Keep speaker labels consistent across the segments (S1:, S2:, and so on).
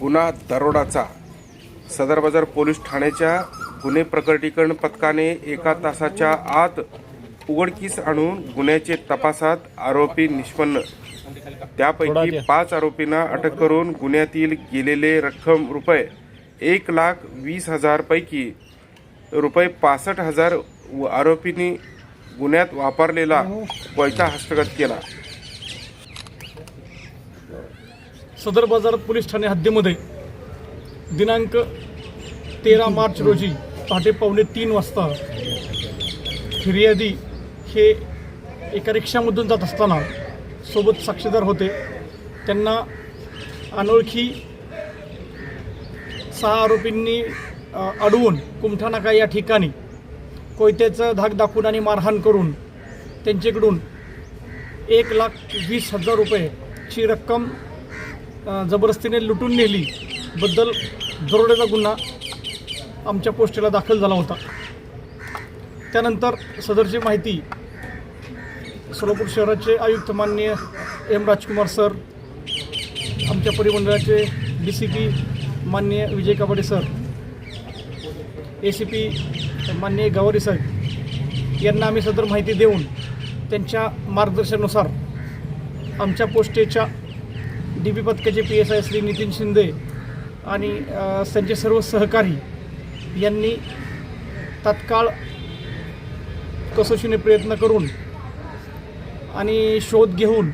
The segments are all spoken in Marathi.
S1: गुन्हा दरोडाचा. सदर बाजार पोलीस ठाण्याच्या गुन्हे प्रकटीकरण पथकाने एका तासाच्या आत उघडकीस आणून गुन्ह्याचे तपासात आरोपी निष्पन्न. त्यापैकी पाच आरोपींना अटक करून गुन्ह्यातील गेलेले रक्कम रुपये एक लाख वीस हजार पैकी रुपये पासष्ट हजार आरोपींनी गुन्ह्यात वापरलेला पैसा हस्तगत केला.
S2: सदर बाजार पोलीस ठाणे हद्दीमध्ये दिनांक तेरा मार्च रोजी पहाटे पावणे तीन वाजता फिर्यादी हे एका रिक्षामधून जात असताना सोबत साक्षीदार होते. त्यांना अनोळखी सहा आरोपींनी अडवून कुमठा नाका या ठिकाणी कोयत्याचं धाक दाखवून आणि मारहाण करून त्यांच्याकडून एक लाख वीस हजार रुपयेची रक्कम जबरदस्तीने लुटून नेली. बद्दल दरोड्याचा गुन्हा आमच्या पोस्टेला दाखल झाला होता. त्यानंतर सदरची माहिती सोलापूर शहराचे आयुक्त माननीय एम राजकुमार सर आमच्या परिमंडळाचे डी सी पी माननीय Vijay Kabade sir A C P माननीय गवारी साहेब यांना आम्ही सदर माहिती देऊन त्यांच्या मार्गदर्शनानुसार आमच्या पोस्टेच्या डी बी पथकाचे P S I Shri Nitin Shinde आणि त्यांचे सर्व सहकारी यांनी तात्काळ कसोशीने प्रयत्न करून आणि शोध घेऊन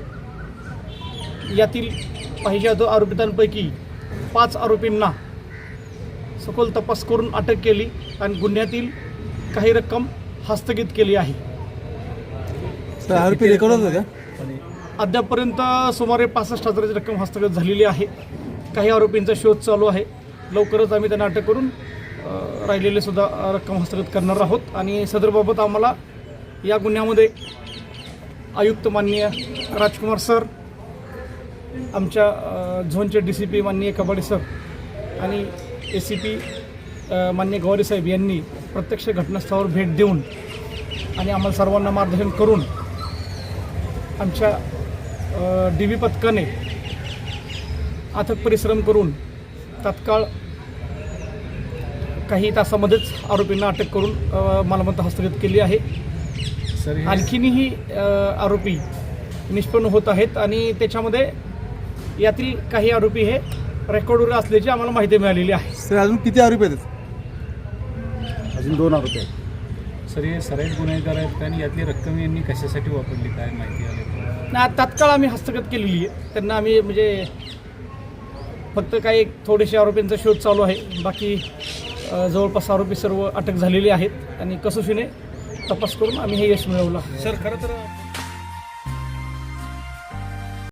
S2: यातील पाहिजे तो आरोपितांपैकी पाच आरोपींना सखोल तपास करून अटक केली आणि गुन्ह्यातील काही रक्कम हस्तगित केली आहे.
S3: आरोपी रेकॉर्ड होतं का
S2: अद्यापपर्यंत सुमारे पासष्ट हजाराची रक्कम हस्तगत झालेली आहे. काही आरोपींचा शोध चालू आहे. लवकरच आम्ही त्यांना अटक करून राहिलेले सुद्धा रक्कम हस्तगत करणार आहोत. आणि सदरबाबत आम्हाला या गुन्ह्यामध्ये आयुक्त माननीय राजकुमार सर आमच्या झोनचे डी सी पी माननीय कबाडे सर आणि ए सी पी माननीय गवारीसाहेब यांनी प्रत्यक्ष घटनास्थळावर भेट देऊन आणि आम्हाला सर्वांना मार्गदर्शन करून आमच्या डी व्ही पथकाने अथक परिश्रम करून तात्काळ काही तासामध्येच आरोपींना अटक करून मालमत्ता हस्तगत केली आहे. आणखीनही आरोपी निष्पन्न होत आहेत आणि त्याच्यामध्ये यातील काही आरोपी हे रेकॉर्डवर असल्याची आम्हाला माहिती मिळालेली आहे.
S3: सर अजून किती आरोपी आहेत?
S4: अजून दोन आरोपी आहेत.
S5: सर हे सराईत गुन्हेगार आहेत आणि यातली रक्कम यांनी कशासाठी वापरली? काय माहिती आली
S2: ना तात्काळ आम्ही हस्तगत केलेली आहे. त्यांना आम्ही म्हणजे फक्त काही थोडेसे आरोपींचा शोध चालू आहे. बाकी जवळपास आरोपी सर्व अटक झालेले आहेत. आणि कसोशीने तपास करून आम्ही हे यश मिळवलं.
S5: सर खरं तर